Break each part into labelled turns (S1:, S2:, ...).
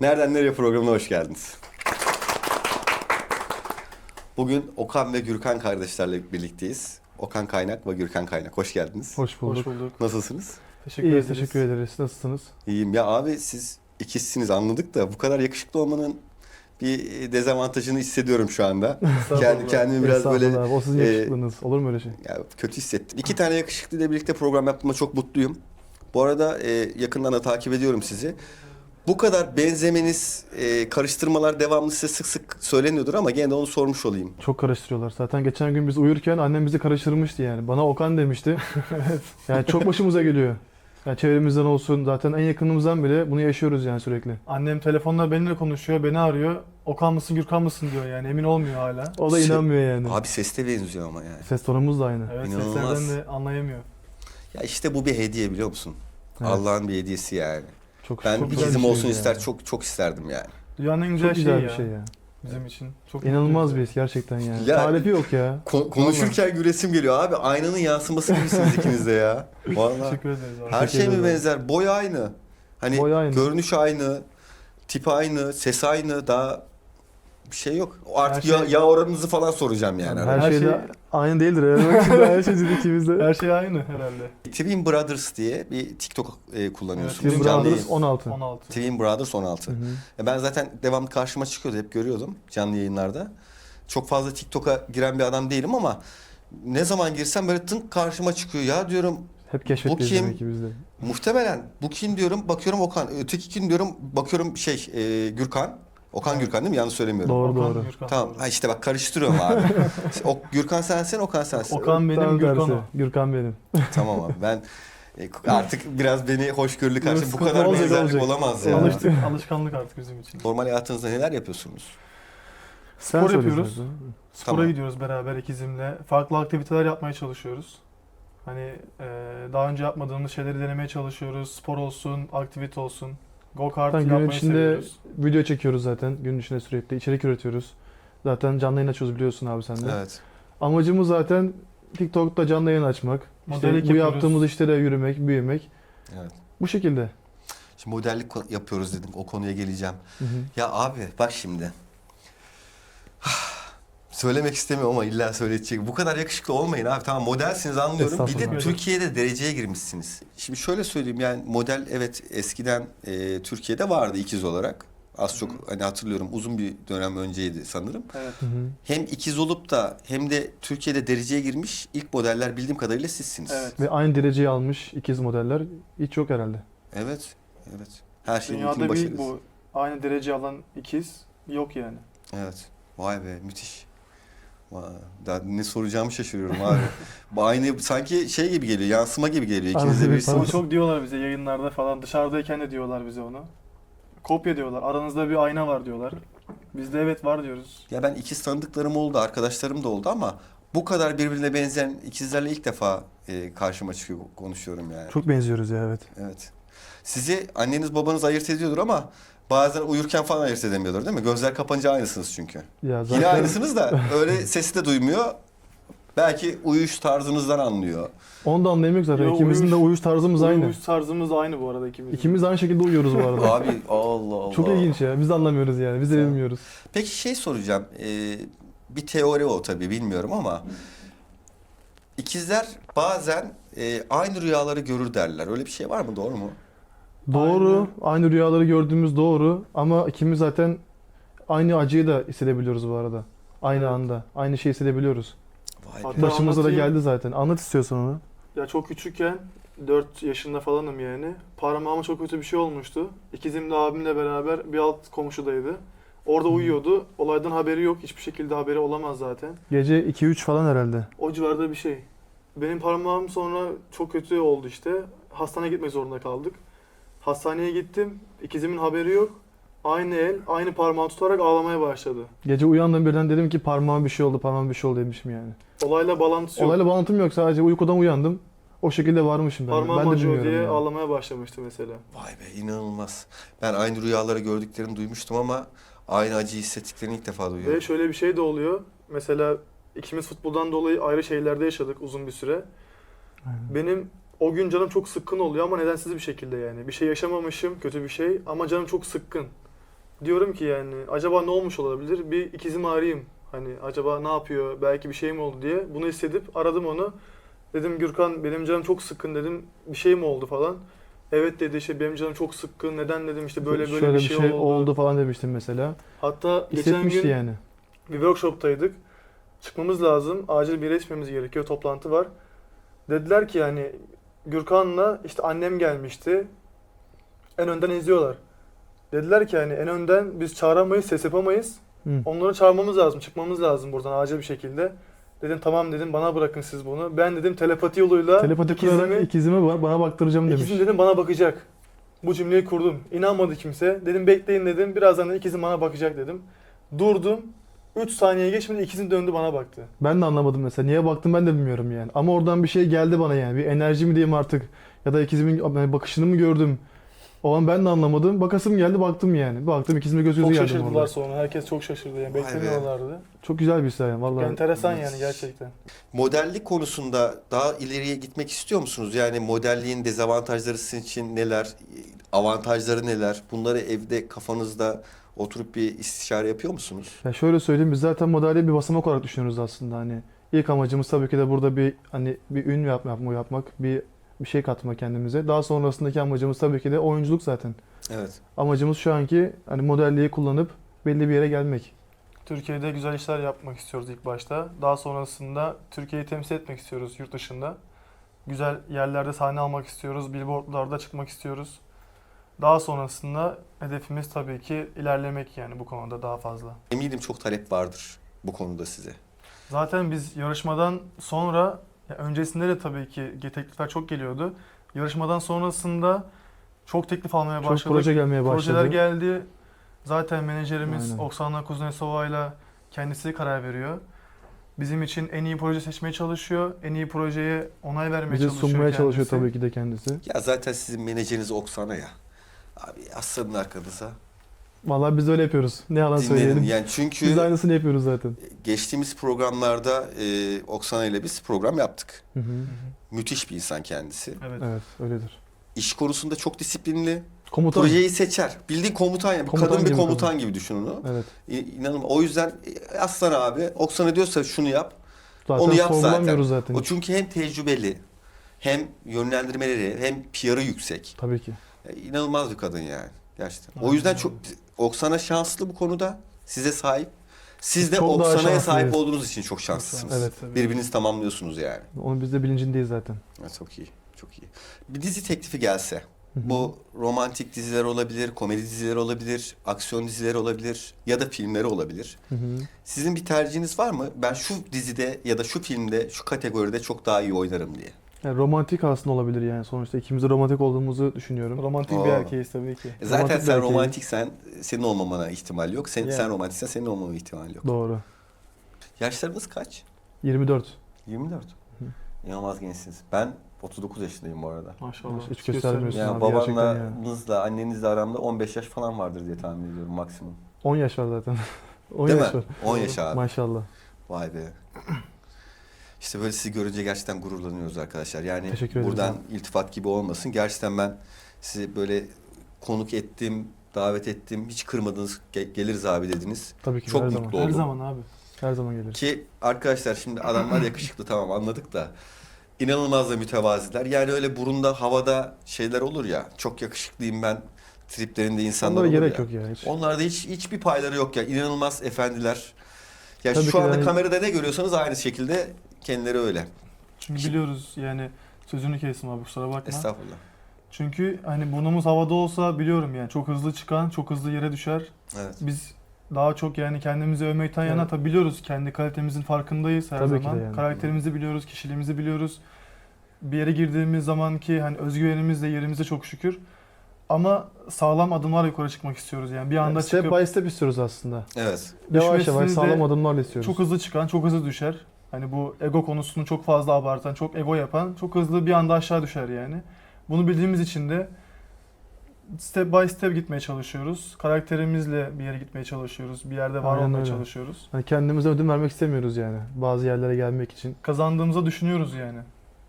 S1: Nereden Nereye programına hoş geldiniz. Bugün Okan ve Gürkan kardeşlerle birlikteyiz. Okan Kaynak ve Gürkan Kaynak. Hoş geldiniz.
S2: Hoş bulduk.
S3: Hoş bulduk.
S1: Nasılsınız?
S3: Teşekkür
S2: İyi,
S3: ederiz.
S2: teşekkür ederiz. Nasılsınız?
S1: İyiyim. Ya abi siz ikizsiniz anladık da bu kadar yakışıklı olmanın bir dezavantajını hissediyorum şu anda. Kendi kendimi biraz böyle
S2: O sizin
S1: e,
S2: yakışıklığınız. Olur mu öyle şey?
S1: ya, kötü hissettim. İki tane yakışıklı ile birlikte program yaptığıma çok mutluyum. Bu arada e, yakından da takip ediyorum sizi. Bu kadar benzemeniz, e, karıştırmalar devamlı size sık sık söyleniyordur ama gene de onu sormuş olayım.
S2: Çok karıştırıyorlar. Zaten geçen gün biz uyurken annem bizi karıştırmıştı yani. Bana Okan demişti. Yani çok başımıza geliyor. Yani çevremizden olsun zaten en yakınımızdan bile bunu yaşıyoruz yani sürekli.
S3: Annem telefonla benimle konuşuyor, beni arıyor. Okan mısın, Gürkan mısın diyor yani emin olmuyor hala.
S2: O da
S1: Şey-
S2: inanmıyor yani.
S1: Abi seste benziyor ama yani.
S2: Ses tonumuz da aynı.
S3: Evet
S1: İnanılmaz.
S3: seslerden de anlayamıyor.
S1: Ya işte bu bir hediye biliyor musun?
S2: Evet.
S1: Allah'ın bir hediyesi yani.
S2: Çok,
S1: Ben
S2: çok
S1: ikizim olsun
S2: şey
S1: ister
S2: yani.
S1: çok çok isterdim yani.
S3: Dünyanın en güzel,
S2: Çok güzel
S3: şeyi
S2: bir
S3: ya,
S2: şey ya.
S3: bizim için. Çok
S2: İnanılmaz bir
S3: mutluyuz.
S2: his gerçekten yani.
S1: Ya-
S2: Tarifi yok ya.
S1: Ko- konuşurken güresim geliyor abi. Aynanın yansıması gibisiniz ikiniz de ya. Vallahi.
S3: Teşekkür ederiz abi.
S1: Her şey mi benzer? Boy aynı. Hani
S2: Boy aynı.
S1: görünüş aynı. Tip aynı. Ses aynı. Daha bir şey yok. O Artık
S3: Her
S1: ya,
S3: şey-
S1: ya oranınızı falan soracağım yani.
S2: her, şey
S3: şey-
S2: de aynı değildir her şey ikimiz de.
S3: Her şey aynı herhalde.
S1: Twin Brothers diye bir TikTok e, kullanıyorsunuz.
S3: Evet,
S2: Twin
S1: Canlı
S2: Brothers
S1: yayın.
S2: 16.
S3: 16.
S1: Twin Brothers 16.
S2: Hı hı.
S1: E Ben zaten devamlı karşıma çıkıyordu. Hep görüyordum canlı yayınlarda. Çok fazla TikTok'a giren bir adam değilim ama ne zaman girsem böyle tınk karşıma çıkıyor. Ya diyorum
S2: Hep keşfettiğiz
S1: kim?
S2: demek ki biz de.
S1: muhtemelen bu kim diyorum bakıyorum Okan. Öteki kim diyorum bakıyorum şey e, Gürkan. Okan Gürkan değil mi? Yanlış söylemiyorum.
S2: Doğru
S3: Okan,
S2: doğru.
S3: Gürkan.
S1: Tamam.
S3: doğru.
S1: Ha işte bak karıştırıyorum abi. o, Gürkan sensin, Okan sensin.
S3: Okan benim,
S2: Tam
S3: Gürkan
S2: tersi.
S3: o.
S2: Gürkan benim.
S1: tamam abi. Ben e, artık biraz beni hoşgörülü karşı bu
S2: Sıkıntı
S1: kadar
S2: olacak,
S1: benzerlik
S2: olacak.
S1: olamaz ya.
S3: Alıştık, alışkanlık artık bizim için.
S1: Normal hayatınızda neler yapıyorsunuz?
S2: Sen
S3: Spor
S2: söyle
S3: yapıyoruz. Spora
S1: Tamam.
S3: gidiyoruz beraber ikizimle. Farklı aktiviteler yapmaya çalışıyoruz. Hani e, daha önce yapmadığımız şeyleri denemeye çalışıyoruz. Spor olsun, aktivite olsun. Go kart
S2: Zaten
S3: yapmayı
S2: gün içinde
S3: seviyoruz.
S2: video çekiyoruz zaten. Gün içinde sürekli içerik üretiyoruz. Zaten canlı yayın açıyoruz biliyorsun abi sen de.
S1: Evet.
S2: Amacımız zaten TikTok'ta canlı yayın açmak. İşte
S3: Modellik
S2: bu
S3: yapıyoruz.
S2: yaptığımız işlere yürümek, büyümek.
S1: Evet.
S2: Bu şekilde.
S1: Şimdi modellik ko- yapıyoruz dedim. O konuya geleceğim.
S2: Hı hı.
S1: Ya abi bak şimdi. Söylemek istemiyorum ama illa söyleyecek. Bu kadar yakışıklı olmayın abi. Tamam modelsiniz anlıyorum. Bir de. Türkiye'de dereceye girmişsiniz. Şimdi şöyle söyleyeyim yani model evet eskiden e, Türkiye'de vardı ikiz olarak. Az çok hani hatırlıyorum uzun bir dönem önceydi sanırım.
S3: Evet.
S2: Hı hı.
S1: Hem ikiz olup da hem de Türkiye'de dereceye girmiş ilk modeller bildiğim kadarıyla sizsiniz.
S3: Evet.
S2: Ve aynı dereceyi almış ikiz modeller hiç yok herhalde.
S1: Evet. Evet. Her şeyin
S3: Dünyada bir bu aynı derece alan ikiz yok yani.
S1: Evet. Vay be müthiş. Daha ne soracağımı şaşırıyorum abi. Aynı sanki şey gibi geliyor, yansıma gibi geliyor. İkiniz de
S2: Anladım,
S1: birisiniz.
S3: Ama
S2: Tamam.
S3: çok diyorlar bize yayınlarda falan dışarıdayken de diyorlar bize onu. Kopya diyorlar. Aranızda bir ayna var diyorlar. Biz de evet var diyoruz.
S1: Ya ben ikiz tanıdıklarım oldu, arkadaşlarım da oldu ama bu kadar birbirine benzeyen ikizlerle ilk defa e, karşıma çıkıyor konuşuyorum yani.
S2: Çok benziyoruz ya evet.
S1: Evet. Sizi anneniz babanız ayırt ediyordur ama bazen uyurken falan ayırt edemiyordur değil mi? Gözler kapanınca aynısınız çünkü.
S2: Ya zaten
S1: Yine aynısınız da öyle sesi de duymuyor. Belki uyuş tarzınızdan anlıyor.
S2: Onu da zaten.
S3: Yo,
S2: İkimizin de
S3: uyuş-
S2: uyuş tarzımız aynı.
S3: Uyumuş tarzımız aynı bu arada ikimiz.
S2: İkimiz aynı şekilde uyuyoruz bu arada.
S1: Abi Allah Allah.
S2: Çok ilginç ya. Biz de anlamıyoruz yani. Biz de
S1: Sen-
S2: bilmiyoruz.
S1: Peki şey soracağım. Ee, bir teori o tabii bilmiyorum ama ikizler bazen e, aynı rüyaları görür derler. Öyle bir şey var mı? Doğru mu?
S2: Doğru. Aynı rüyaları gördüğümüz doğru. Ama ikimiz zaten aynı acıyı da hissedebiliyoruz bu arada. Aynı
S3: Evet.
S2: anda. Aynı şeyi hissedebiliyoruz.
S1: Vay
S3: Hatta-
S1: be.
S2: Başımıza da geldi zaten. Anlat istiyorsan onu.
S3: Ya çok küçükken 4 yaşında falanım yani. Parmağıma çok kötü bir şey olmuştu. İkizim de abimle beraber bir alt komşudaydı. Orada uyuyordu. Olaydan haberi yok. Hiçbir şekilde haberi olamaz zaten.
S2: Gece 2-3 falan herhalde.
S3: O civarda bir şey. Benim parmağım sonra çok kötü oldu işte. Hastaneye gitmek zorunda kaldık. Hastaneye gittim. İkizimin haberi yok. Aynı el, aynı parmağı tutarak ağlamaya başladı.
S2: Gece uyandım birden dedim ki parmağım bir şey oldu, parmağım bir şey oldu demişim yani.
S3: Olayla bağlantısı yok.
S2: Olayla bağlantım yok sadece uykudan uyandım. O şekilde varmışım ben.
S3: Parmağım
S2: ben de
S3: acıyor diye
S2: yani.
S3: ağlamaya başlamıştı mesela.
S1: Vay be inanılmaz. Ben aynı rüyaları gördüklerini duymuştum ama aynı acıyı hissettiklerini ilk defa
S3: Ve
S1: duyuyorum.
S3: şöyle bir şey de oluyor. Mesela ikimiz futboldan dolayı ayrı şehirlerde yaşadık uzun bir süre.
S2: Aynen.
S3: Benim o gün canım çok sıkkın oluyor ama nedensiz bir şekilde yani. Bir şey yaşamamışım, kötü bir şey ama canım çok sıkkın. diyorum ki yani acaba ne olmuş olabilir? Bir ikizimi arayayım. Hani acaba ne yapıyor? Belki bir şey mi oldu diye. Bunu hissedip aradım onu. Dedim Gürkan benim canım çok sıkkın dedim. Bir şey mi oldu falan. Evet dedi işte benim canım çok sıkkın. Neden dedim işte böyle böyle
S2: Şöyle
S3: bir şey, oldu.
S2: falan demiştim mesela.
S3: Hatta geçen
S2: Hissetmişti
S3: gün
S2: yani.
S3: bir workshoptaydık. Çıkmamız lazım. Acil bir yere yetişmemiz gerekiyor. Toplantı var. Dediler ki yani Gürkan'la işte annem gelmişti. En önden izliyorlar. Dediler ki yani en önden biz çağıramayız, ses yapamayız.
S2: Hı.
S3: Onları çağırmamız lazım, çıkmamız lazım buradan acil bir şekilde. Dedim tamam dedim bana bırakın siz bunu. Ben dedim telepati yoluyla
S2: Telepati
S3: ikizimi,
S2: kurarak ikizimi bana, bana baktıracağım demiş.
S3: ikizim dedim bana bakacak. Bu cümleyi kurdum. İnanmadı kimse. Dedim bekleyin dedim. Birazdan da ikizim bana bakacak dedim. Durdum. 3 saniye geçmedi ikizim döndü bana baktı.
S2: Ben de anlamadım mesela. Niye baktım ben de bilmiyorum yani. Ama oradan bir şey geldi bana yani. Bir enerji mi diyeyim artık. Ya da ikizimin yani bakışını mı gördüm. O an ben de anlamadım. Bakasım geldi baktım yani. Baktım ikizime göz
S3: Çok
S2: gözü geldi
S3: şaşırdılar
S2: orada.
S3: sonra. Herkes çok şaşırdı yani. Beklemiyorlardı.
S2: Çok güzel bir hikaye vallahi.
S3: Enteresan yani gerçekten.
S1: Modellik konusunda daha ileriye gitmek istiyor musunuz? Yani modelliğin dezavantajları sizin için neler? Avantajları neler? Bunları evde kafanızda oturup bir istişare yapıyor musunuz?
S2: Ya şöyle söyleyeyim biz zaten modeli bir basamak olarak düşünüyoruz aslında hani. İlk amacımız tabii ki de burada bir hani bir ün yap, yapma, yapmak, bir bir şey katmak kendimize. Daha sonrasındaki amacımız tabii ki de oyunculuk zaten.
S1: Evet.
S2: Amacımız şu anki hani modelliği kullanıp belli bir yere gelmek.
S3: Türkiye'de güzel işler yapmak istiyoruz ilk başta. Daha sonrasında Türkiye'yi temsil etmek istiyoruz yurt dışında. Güzel yerlerde sahne almak istiyoruz. Billboardlarda çıkmak istiyoruz. Daha sonrasında hedefimiz tabii ki ilerlemek yani bu konuda daha fazla.
S1: Eminim çok talep vardır bu konuda size.
S3: Zaten biz yarışmadan sonra, ya öncesinde de tabii ki teklifler çok geliyordu. Yarışmadan sonrasında çok teklif almaya
S2: Çok
S3: başladık.
S2: proje gelmeye başladı.
S3: Projeler geldi. Zaten menajerimiz
S2: Aynen.
S3: Oksana Kuznetsova ile kendisi karar veriyor. Bizim için en iyi proje seçmeye çalışıyor. En iyi projeye onay vermeye
S2: Bize
S3: çalışıyor
S2: sunmaya çalışıyor
S3: kendisi.
S2: tabii ki de kendisi.
S1: Ya zaten sizin menajeriniz Oksana ya. Abi aslanın arkanıza.
S2: Vallahi biz öyle yapıyoruz. Ne yalan
S1: Dinlenin.
S2: söyleyelim.
S1: Yani çünkü
S2: Biz aynısını yapıyoruz zaten.
S1: geçtiğimiz programlarda e, Oksana ile biz program yaptık.
S2: Hı hı.
S1: Müthiş bir insan kendisi.
S3: Evet.
S2: Evet öyledir.
S1: İş konusunda çok disiplinli.
S2: Komutan.
S1: Projeyi seçer. Bildiğin komutan ya. Bir
S2: Komutan
S1: kadın bir komutan
S2: kadın.
S1: gibi düşün onu.
S2: Evet.
S1: İ- İnanılmaz. O yüzden e, Aslan abi Oksana diyorsa şunu yap.
S2: Zaten
S1: Onu yap
S2: sorgulamıyoruz zaten.
S1: O çünkü hem tecrübeli hem yönlendirmeleri hem PR'ı yüksek.
S2: Tabii ki.
S1: İnanılmaz bir kadın yani. Gerçekten. O yüzden çok Oksana şanslı bu konuda. Size sahip. Siz de
S2: Çok daha
S1: Oksana'ya
S2: şanslıyız.
S1: sahip olduğunuz için çok şanslısınız.
S2: Evet.
S3: Tabii.
S1: Birbirinizi tamamlıyorsunuz yani.
S2: Onun biz de bilincindeyiz zaten.
S1: Ya, çok iyi. Çok iyi. Bir dizi teklifi gelse. Bu romantik diziler olabilir, komedi dizileri olabilir, aksiyon dizileri olabilir ya da filmleri olabilir.
S2: Hı hı.
S1: Sizin bir tercihiniz var mı? Ben şu dizide ya da şu filmde, şu kategoride çok daha iyi oynarım diye.
S2: Yani romantik aslında olabilir yani. Sonuçta ikimiz de romantik olduğumuzu düşünüyorum.
S3: Romantik
S1: Oo.
S3: bir erkeğiz tabii ki.
S1: E Zaten
S2: Romantik
S1: sen romantiksen senin olmamana ihtimal yok. Sen,
S3: Yani.
S1: sen romantiksen senin olmama ihtimal yok.
S2: Doğru.
S1: Yaşlarınız kaç?
S2: 24.
S1: 24. İnanılmaz gençsiniz. Ben 39 yaşındayım bu arada.
S3: Maşallah.
S2: Hiç göstermiyorsun.
S1: Yani
S2: abi, gerçekten
S1: babanızla annenizle aramda 15 yaş falan vardır diye tahmin ediyorum maksimum.
S2: 10 yaş var zaten. 10
S1: Değil
S2: yaş
S1: mi?
S2: var.
S1: 10 yaş abi.
S2: Maşallah.
S1: Vay be. İşte böyle sizi görünce gerçekten gururlanıyoruz arkadaşlar. Yani
S2: Teşekkür ederiz
S1: buradan iltifat gibi olmasın. Gerçekten ben sizi böyle konuk ettim, davet ettim. Hiç kırmadınız, ge- geliriz abi dediniz.
S2: Tabii ki
S1: Çok
S2: her
S1: mutlu
S2: zaman.
S1: oldum.
S3: Her zaman abi.
S2: Her zaman gelir.
S1: Ki arkadaşlar şimdi adamlar yakışıklı tamam anladık da inanılmaz da mütevaziler. Yani öyle burunda havada şeyler olur ya. Çok yakışıklıyım ben triplerinde insanlar
S2: Onlara
S1: olur
S2: gerek
S1: ya.
S2: yok ya. Hiç.
S1: Onlarda hiç hiçbir payları yok ya. İnanılmaz efendiler. Ya
S2: Tabii
S1: şu
S2: ki
S1: anda
S2: yani-
S1: kamerada ne görüyorsanız aynı şekilde kendileri öyle.
S3: Çünkü biliyoruz yani sözünü kestim abi kusura bakma.
S1: Estağfurullah.
S3: Çünkü hani burnumuz havada olsa biliyorum yani çok hızlı çıkan çok hızlı yere düşer.
S1: Evet.
S3: Biz daha çok yani kendimizi övmekten yana
S2: Evet.
S3: tabii biliyoruz. Kendi kalitemizin farkındayız her
S2: Tabii ki
S3: zaman.
S2: de yani.
S3: Karakterimizi biliyoruz, kişiliğimizi biliyoruz. Bir yere girdiğimiz zaman ki hani özgüvenimiz de yerimize çok şükür. Ama sağlam adımlar yukarı çıkmak istiyoruz yani. Bir anda
S2: step
S3: çıkıp
S2: by step istiyoruz aslında.
S1: Evet.
S2: Yavaş yavaş
S3: Düşmesini de
S2: sağlam adımlarla istiyoruz.
S3: çok hızlı çıkan, çok hızlı düşer. Hani bu ego konusunu çok fazla abartan, çok ego yapan, çok hızlı bir anda aşağı düşer yani. Bunu bildiğimiz için de step by step gitmeye çalışıyoruz. Karakterimizle bir yere gitmeye çalışıyoruz. Bir yerde var
S2: Aynen
S3: olmaya
S2: öyle.
S3: çalışıyoruz.
S2: Hani kendimize ödün vermek istemiyoruz yani. Bazı yerlere gelmek için.
S3: Kazandığımızı düşünüyoruz yani.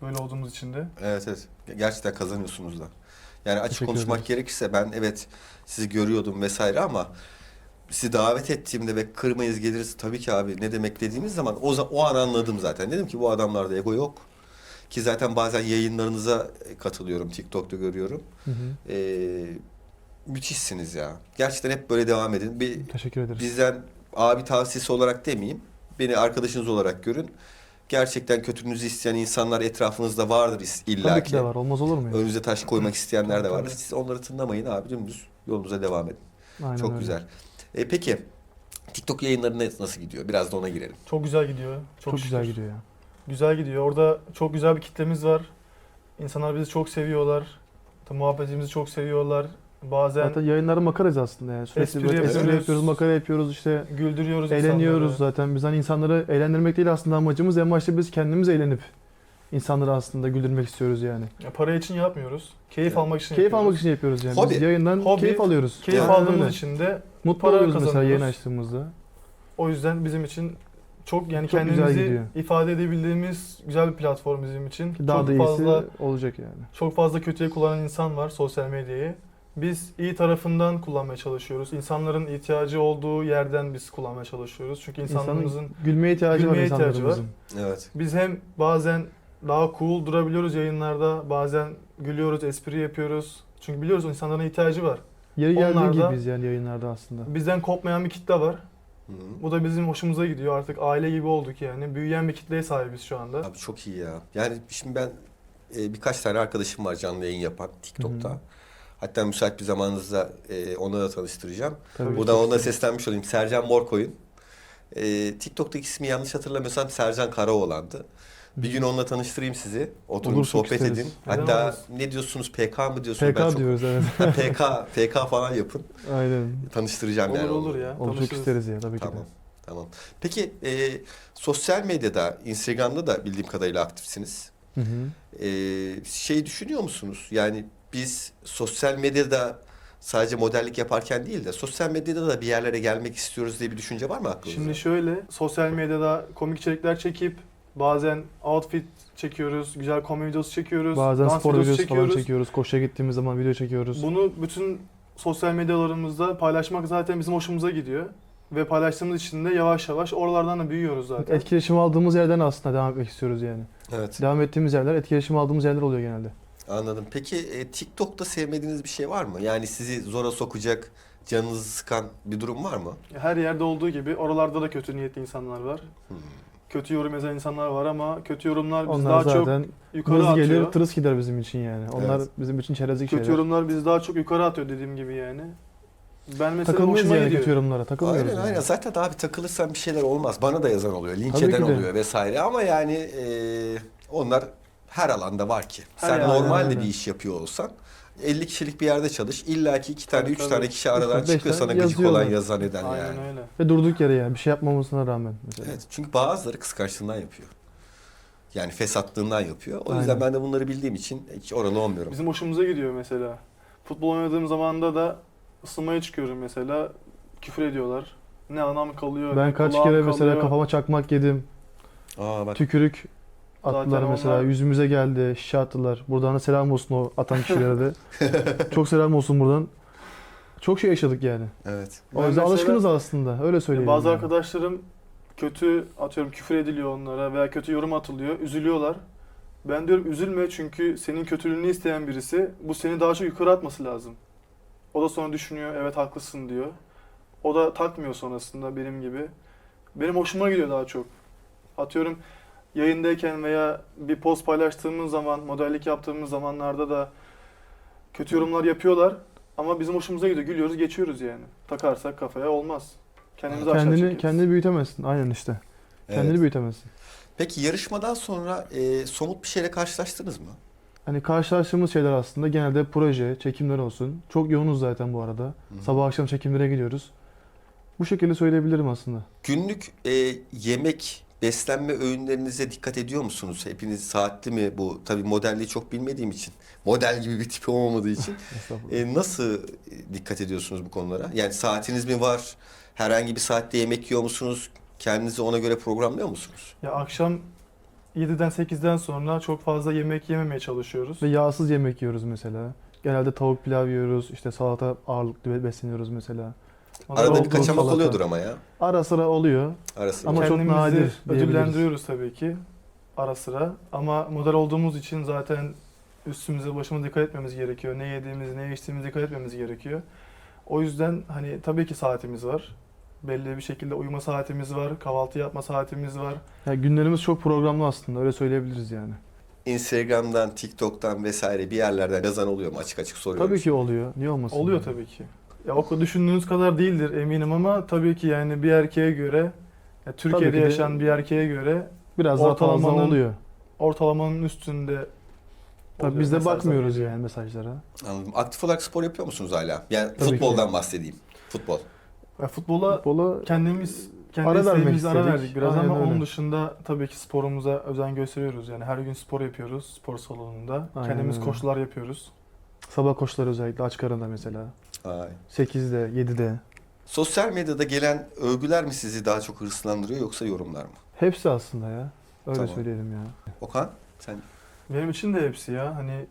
S3: Böyle olduğumuz için de.
S1: Evet evet. Gerçekten kazanıyorsunuz da. Yani açık
S2: Teşekkür
S1: konuşmak
S2: ederiz.
S1: gerekirse ben evet sizi görüyordum vesaire ama sizi davet ettiğimde ve kırmayız geliriz tabii ki abi ne demek dediğimiz zaman o, o an anladım zaten. Dedim ki bu adamlarda ego yok. Ki zaten bazen yayınlarınıza katılıyorum. TikTok'ta görüyorum.
S2: Hı hı.
S1: Ee, müthişsiniz ya. Gerçekten hep böyle devam edin. Bir,
S2: Teşekkür ederiz.
S1: bizden abi tavsiyesi olarak demeyeyim. Beni arkadaşınız olarak görün. Gerçekten kötünüzü isteyen insanlar etrafınızda vardır is-
S2: Tabii
S1: illa
S2: ki de var. Olmaz olur mu? ya?
S1: Önünüze taş koymak isteyenler de vardır. Siz onları tınlamayın abi dümdüz yolunuza devam edin.
S2: Aynen
S1: Çok
S2: öyle.
S1: güzel. E, peki TikTok yayınları nasıl gidiyor? Biraz da ona girelim.
S3: Çok güzel gidiyor.
S2: Çok,
S3: Çok,
S2: güzel gidiyor ya.
S3: Güzel gidiyor. Orada çok güzel bir kitlemiz var. İnsanlar bizi çok seviyorlar. Muhabbetimizi çok seviyorlar. Bazen
S2: Zaten yayınları makarayız aslında yani. Sürekli
S3: Espri
S2: böyle espri
S3: yapıyoruz.
S2: yapıyoruz, makara yapıyoruz işte.
S3: güldürüyoruz
S2: Eğleniyoruz
S3: insanları.
S2: zaten. Biz hani insanları eğlendirmek değil aslında amacımız. En başta biz kendimiz eğlenip insanları aslında güldürmek istiyoruz yani.
S3: Ya para için yapmıyoruz. Keyif
S1: Evet.
S3: almak için
S2: Keyif
S3: yapıyoruz.
S2: almak için yapıyoruz yani.
S1: Hobi.
S2: Biz yayından
S3: Hobi,
S2: keyif alıyoruz.
S3: Keyif
S2: Aynen
S3: aldığımız
S2: öyle.
S3: için de
S2: Mutlu
S3: para
S2: oluyoruz mesela
S3: kazanıyoruz.
S2: yayın açtığımızda.
S3: o yüzden bizim için çok yani
S2: Çok güzel
S3: kendimizi
S2: gidiyor.
S3: ifade edebildiğimiz güzel bir platform bizim için.
S2: Daha
S3: çok
S2: da iyisi
S3: fazla
S2: olacak yani.
S3: çok fazla kötüye kullanan insan var sosyal medyayı. Biz iyi tarafından kullanmaya çalışıyoruz. İnsanların ihtiyacı olduğu yerden biz kullanmaya çalışıyoruz. Çünkü insanlarımızın
S2: İnsanın gülmeye ihtiyacı
S3: gülmeye
S2: var
S3: ihtiyacı
S2: insanlarımızın.
S1: Evet.
S3: Biz hem bazen daha cool durabiliyoruz yayınlarda, bazen gülüyoruz, espri yapıyoruz. Çünkü biliyoruz o insanların ihtiyacı var.
S2: Yeri geldiği
S3: Onlar
S2: gibi
S3: da-
S2: biz yani yayınlarda aslında.
S3: Bizden kopmayan bir kitle var.
S1: Hı hı.
S3: Bu da bizim hoşumuza gidiyor. Artık aile gibi olduk yani. Büyüyen bir kitleye sahibiz şu anda.
S1: Abi çok iyi ya. Yani şimdi ben e, birkaç tane arkadaşım var canlı yayın yapan TikTok'ta.
S2: Hı hı.
S1: Hatta müsait bir zamanınızda e, onları da tanıştıracağım.
S2: Tabii.
S1: Buradan ona seslenmiş olayım. Sercan Morkoy'un. E, TikTok'taki ismi yanlış hatırlamıyorsam Sercan Karaoğlan'dı. Bir gün onunla tanıştırayım sizi. Oturun
S2: Olur,
S1: sohbet
S2: isteriz.
S1: edin.
S3: Neden
S1: Hatta
S3: olmaz?
S1: ne diyorsunuz PK mı diyorsunuz? Ben
S2: PK
S1: çok-
S2: diyoruz evet.
S1: Ha, PK, PK falan yapın.
S2: Aynen.
S1: Tanıştıracağım
S3: Olur
S1: yani.
S3: olur
S1: onu.
S3: ya.
S2: Onu çok
S3: tanışırız.
S2: isteriz ya tabii ki
S1: Tamam.
S2: de.
S1: Tamam. Peki e, sosyal medyada, Instagram'da da bildiğim kadarıyla aktifsiniz.
S2: Hı hı.
S1: E, şey düşünüyor musunuz? Yani biz sosyal medyada sadece modellik yaparken değil de sosyal medyada da bir yerlere gelmek istiyoruz diye bir düşünce var mı aklınızda?
S3: Şimdi şöyle, sosyal medyada komik içerikler çekip bazen outfit çekiyoruz, güzel komedi videosu çekiyoruz,
S2: Bazen
S3: dans
S2: spor
S3: videosu
S2: videosu falan çekiyoruz. Koşuya gittiğimiz zaman video çekiyoruz.
S3: Bunu bütün sosyal medyalarımızda paylaşmak zaten bizim hoşumuza gidiyor. Ve paylaştığımız için de yavaş yavaş oralardan da büyüyoruz zaten.
S2: Etkileşim aldığımız yerden aslında devam etmek istiyoruz yani.
S1: Evet,
S2: Devam ettiğimiz yerler etkileşim aldığımız yerler oluyor genelde.
S1: anladım. Peki e, TikTok'ta sevmediğiniz bir şey var mı? Yani sizi zora sokacak, canınızı sıkan bir durum var mı?
S3: Her yerde olduğu gibi oralarda da kötü niyetli insanlar var.
S1: Hmm.
S3: Kötü yorum yazan insanlar var ama kötü yorumlar bizi
S2: Onlar
S3: daha çok
S2: zaten
S3: yukarı
S2: hız
S3: atıyor.
S2: gelir, tırıs gider bizim için yani. Onlar
S1: Evet.
S2: bizim için çerezlik
S3: Kötü
S2: şeyler.
S3: yorumlar bizi daha çok yukarı atıyor dediğim gibi yani. Ben mesela
S2: Takılmayız
S3: hoşuma
S2: yani
S3: gidiyor.
S2: kötü yorumlara. Takılmıyoruz.
S1: Aynen
S2: yani.
S1: aynen. Zaten abi takılırsan bir şeyler olmaz. Bana da yazan oluyor. Linç
S2: Tabii
S1: eden
S2: de.
S1: oluyor vesaire. Ama yani e, onlar her alanda var ki.
S3: Her
S1: Sen
S3: yerde,
S1: normalde
S2: aynen.
S1: bir iş yapıyor olsan 50 kişilik bir yerde çalış. İlla ki iki tane,
S3: Tabii,
S1: üç
S3: tabii.
S1: tane kişi aradan
S2: Beş tane
S1: çıkıyor sana gıcık
S2: yazıyorlar.
S1: olan yazan eden
S3: Aynen
S1: yani.
S3: öyle.
S2: Ve durduk yere yani bir şey yapmamasına rağmen mesela.
S1: Evet. Çünkü bazıları kıskançlığından yapıyor. Yani fesatlığından yapıyor. O yüzden
S2: Aynen.
S1: ben de bunları bildiğim için hiç oralı olmuyorum.
S3: Bizim hoşumuza gidiyor mesela. Futbol oynadığım zamanda da ısınmaya çıkıyorum mesela. Küfür ediyorlar. Ne anam kalıyor,
S2: Ben kaç
S3: kulağım
S2: kere mesela
S3: kalıyor.
S2: kafama çakmak yedim.
S1: Aa bak.
S2: Tükürük attılar
S3: Zaten
S2: mesela.
S3: onlar-
S2: Yüzümüze geldi, şişe attılar. Buradan da selam olsun o atan kişilere de. Çok selam olsun buradan. Çok şey yaşadık yani.
S1: Evet.
S2: O
S3: Ben
S2: yüzden
S3: mesela-
S2: alışkınız aslında. Öyle söyleyeyim.
S3: Bazı
S2: yani.
S3: arkadaşlarım kötü atıyorum küfür ediliyor onlara veya kötü yorum atılıyor. Üzülüyorlar. Ben diyorum üzülme çünkü senin kötülüğünü isteyen birisi bu seni daha çok yukarı atması lazım. O da sonra düşünüyor evet haklısın diyor. O da takmıyor sonrasında benim gibi. Benim hoşuma gidiyor daha çok. Atıyorum yayındayken veya bir post paylaştığımız zaman, modellik yaptığımız zamanlarda da kötü yorumlar yapıyorlar. Ama bizim hoşumuza gidiyor. Gülüyoruz, geçiyoruz yani. Takarsak kafaya olmaz. Kendimizi aşağı
S2: Kendini,
S3: çekeriz.
S2: kendini büyütemezsin. Aynen işte. Kendini
S1: Evet.
S2: büyütemezsin.
S1: Peki yarışmadan sonra e, somut bir şeyle karşılaştınız mı?
S2: Hani karşılaştığımız şeyler aslında genelde proje, çekimler olsun. Çok yoğunuz zaten bu arada. Sabah akşam çekimlere gidiyoruz. Bu şekilde söyleyebilirim aslında.
S1: Günlük e, yemek, beslenme öğünlerinize dikkat ediyor musunuz? Hepiniz saatli mi bu? Tabii modelliği çok bilmediğim için, model gibi bir tipi olmadığı için. E, nasıl dikkat ediyorsunuz bu konulara? Yani saatiniz mi var? Herhangi bir saatte yemek yiyor musunuz? Kendinizi ona göre programlıyor musunuz?
S3: Ya akşam 7'den 8'den sonra çok fazla yemek yememeye çalışıyoruz.
S2: Ve yağsız yemek yiyoruz mesela. Genelde tavuk pilav yiyoruz. işte salata ağırlıklı besleniyoruz mesela.
S1: Arada bir kaçamak
S2: Allah'tan.
S1: oluyordur ama ya.
S2: Ara sıra oluyor.
S1: Arası.
S2: Ama
S1: var.
S2: çok
S3: Kendimizi
S2: nadir
S3: ödüllendiriyoruz tabii ki ara sıra. Ama model olduğumuz için zaten üstümüze başımıza dikkat etmemiz gerekiyor. Ne yediğimiz, ne içtiğimize dikkat etmemiz gerekiyor. O yüzden hani tabii ki saatimiz var. Belli bir şekilde uyuma saatimiz var, kahvaltı yapma saatimiz var.
S2: Ya günlerimiz çok programlı aslında öyle söyleyebiliriz yani.
S1: Instagram'dan, TikTok'tan vesaire bir yerlerden yazan oluyor mu? Açık açık soruyorum.
S2: Tabii ki oluyor. Niye olmasın?
S3: Oluyor
S2: yani?
S3: tabii ki. Ya o kadar düşündüğünüz kadar değildir eminim ama tabii ki yani bir erkeğe göre, ya Türkiye'de
S2: Tabii ki de-
S3: yaşayan bir erkeğe göre
S2: Biraz daha fazla
S3: Ortalamanın-
S2: oluyor.
S3: ortalamanın üstünde
S2: Tabii
S3: oluyor
S2: biz de bakmıyoruz
S3: geliyor.
S2: yani mesajlara.
S1: Anladım. Aktif olarak spor yapıyor musunuz hala? Yani
S2: Tabii
S1: futboldan
S2: ki.
S1: bahsedeyim. Futbol.
S3: Ya futbola
S2: Futbola
S3: kendimiz kendi
S2: Ara vermek
S3: isteğimizle ara
S2: istedik.
S3: verdik biraz
S2: Aynen
S3: ama
S2: öyle.
S3: onun dışında tabii ki sporumuza özen gösteriyoruz. Yani her gün spor yapıyoruz spor salonunda.
S2: Aynen
S3: Kendimiz
S2: öyle.
S3: koşular yapıyoruz.
S2: Sabah koşuları özellikle aç karında mesela.
S1: Ay.
S2: 8'de, 7'de.
S1: Sosyal medyada gelen övgüler mi sizi daha çok hırslandırıyor yoksa yorumlar mı?
S2: Hepsi aslında ya. Öyle
S1: Tamam.
S2: söyleyelim ya.
S1: Okan sen
S3: Benim için de hepsi ya. Hani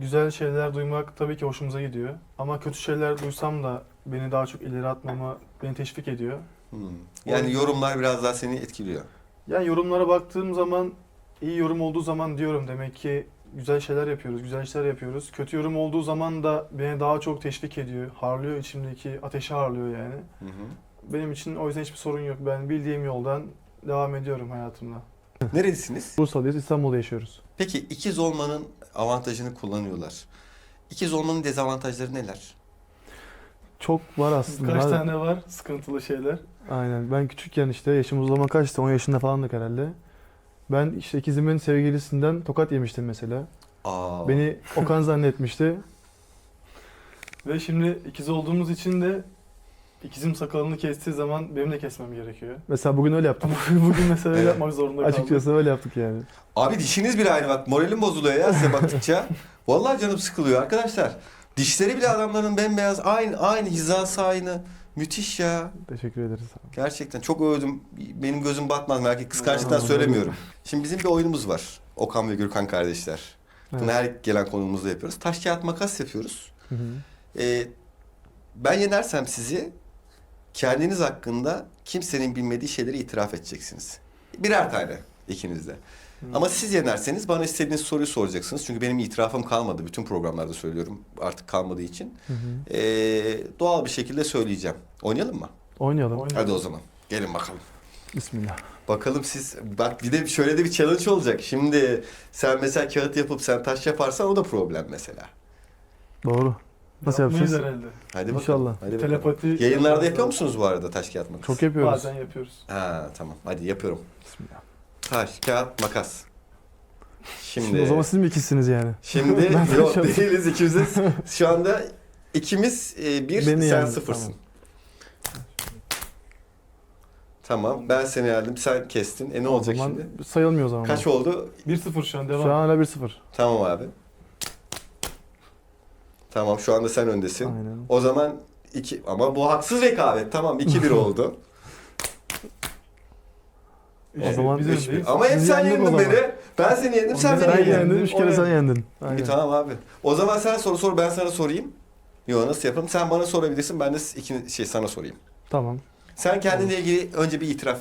S3: güzel şeyler duymak tabii ki hoşumuza gidiyor. Ama kötü şeyler duysam da beni daha çok ileri atmama beni teşvik ediyor.
S1: Hmm. Yani yorumlar biraz daha seni etkiliyor.
S3: Yani yorumlara baktığım zaman iyi yorum olduğu zaman diyorum demek ki güzel şeyler yapıyoruz, güzel işler yapıyoruz. Kötü yorum olduğu zaman da beni daha çok teşvik ediyor, harlıyor içimdeki ateşi harlıyor yani.
S1: Hı hı.
S3: Benim için o yüzden hiçbir sorun yok. Ben bildiğim yoldan devam ediyorum hayatımda.
S1: Nerelisiniz?
S2: Bursa'dayız, İstanbul'da yaşıyoruz.
S1: Peki ikiz olmanın avantajını kullanıyorlar. İkiz olmanın dezavantajları neler?
S2: Çok var aslında.
S3: Kaç tane var sıkıntılı şeyler?
S2: Aynen. Ben küçükken işte yaşım o zaman kaçtı? 10 yaşında falandık herhalde. Ben işte ikizimin sevgilisinden tokat yemiştim mesela.
S1: Aa.
S2: Beni Okan zannetmişti.
S3: Ve şimdi ikiz olduğumuz için de ikizim sakalını kestiği zaman benim de kesmem gerekiyor.
S2: Mesela bugün öyle yaptım.
S3: Bugün mesela öyle
S1: Evet.
S3: yapmak zorunda kaldım.
S2: Açıkçası öyle yaptık yani.
S1: Abi dişiniz bile aynı bak moralim bozuluyor ya size baktıkça. Vallahi canım sıkılıyor arkadaşlar. Dişleri bile adamların bembeyaz aynı aynı hizası aynı. Müthiş ya.
S2: Teşekkür ederiz.
S1: Gerçekten çok övdüm. Benim gözüm batmaz. Belki kıskançlıktan söylemiyorum. Şimdi bizim bir oyunumuz var. Okan ve Gürkan kardeşler. Bunu
S2: Evet.
S1: her gelen konuğumuzda yapıyoruz. Taş kağıt makas yapıyoruz.
S2: Hı hı.
S1: Ee, ben yenersem sizi kendiniz hakkında kimsenin bilmediği şeyleri itiraf edeceksiniz. Birer tane ikiniz de. Ama siz yenerseniz bana istediğiniz soruyu soracaksınız. Çünkü benim itirafım kalmadı. Bütün programlarda söylüyorum artık kalmadığı için.
S2: Hı hı.
S1: Ee, doğal bir şekilde söyleyeceğim. Oynayalım mı?
S2: Oynayalım.
S3: Oynayalım.
S1: Hadi o zaman. Gelin bakalım.
S2: Bismillah.
S1: Bakalım siz bak bir de şöyle de bir challenge olacak. Şimdi sen mesela kağıt yapıp sen taş yaparsan o da problem mesela.
S2: Doğru. Nasıl
S3: Yapmayız
S2: yapacağız?
S3: herhalde.
S1: Hadi bakalım.
S2: İnşallah.
S1: Hadi bakalım.
S3: Telepati
S1: Yayınlarda yapıyor musunuz bu arada taş kağıt makas?
S2: Çok yapıyoruz.
S3: Bazen yapıyoruz.
S1: Ha tamam. Hadi yapıyorum.
S2: Bismillah.
S1: Taş, kağıt, makas. Şimdi
S2: Şimdi o zaman siz mi ikisiniz yani?
S1: şimdi
S2: Ben
S1: yok değiliz ikimiziz. Şu anda ikimiz e, bir
S2: Beni
S1: sen
S2: yendi,
S1: sıfırsın.
S2: tamam.
S1: Tamam. ben seni yendim sen kestin. E ne
S2: O
S1: olacak
S2: zaman
S1: şimdi?
S2: sayılmıyor o zaman.
S1: Kaç oldu?
S3: 1-0 şu an devam.
S2: Şu an hala 1-0.
S1: Tamam abi. Tamam şu anda sen öndesin.
S2: Aynen.
S1: O zaman iki ama bu haksız rekabet. Tamam 2-1 oldu.
S2: O zaman
S3: biz
S1: Üç
S3: öndeyiz.
S1: Ama hep
S2: Biz
S1: sen
S2: yendik o
S1: yendin
S2: zaman.
S1: beni. Ben seni yendim sen beni
S2: Ben
S3: yendin.
S2: yendim, üç kere sen
S3: yendi.
S2: yendin.
S1: İyi,
S2: Aynen.
S1: tamam abi. O zaman sen soru sor ben sana sorayım. Yo nasıl yapalım? Sen bana sorabilirsin ben de iki, şey sana sorayım.
S2: Tamam.
S1: Sen kendinle ilgili önce bir itiraf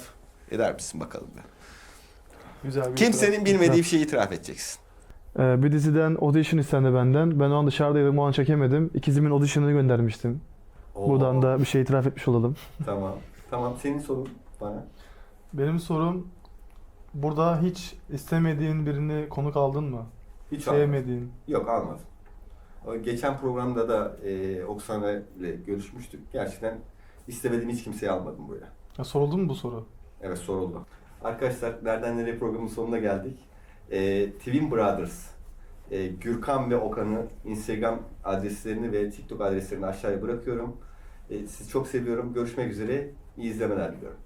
S1: eder misin bakalım bir.
S3: Güzel bir
S1: Kimsenin
S3: itiraf.
S1: bilmediği bir şeyi itiraf edeceksin.
S2: Ee, bir diziden audition istendi benden. Ben o an dışarıdaydım, o an çekemedim. İkizimin audition'ını göndermiştim. Buradan da bir şey itiraf etmiş olalım.
S1: Tamam. Tamam senin sorun bana.
S3: Benim sorum burada hiç istemediğin birini konuk aldın mı?
S1: Hiç almadım.
S3: Sevmediğin.
S1: Yok almadım. O geçen programda da e, Oksana ile görüşmüştük. Gerçekten istemediğim hiç kimseyi almadım buraya.
S3: Ya soruldu mu bu soru?
S1: Evet soruldu. Arkadaşlar Nereden Nereye programın sonuna geldik. E, Twin Brothers, e, Gürkan ve Okan'ı Instagram adreslerini ve TikTok adreslerini aşağıya bırakıyorum. E, sizi çok seviyorum. Görüşmek üzere. İyi izlemeler diliyorum.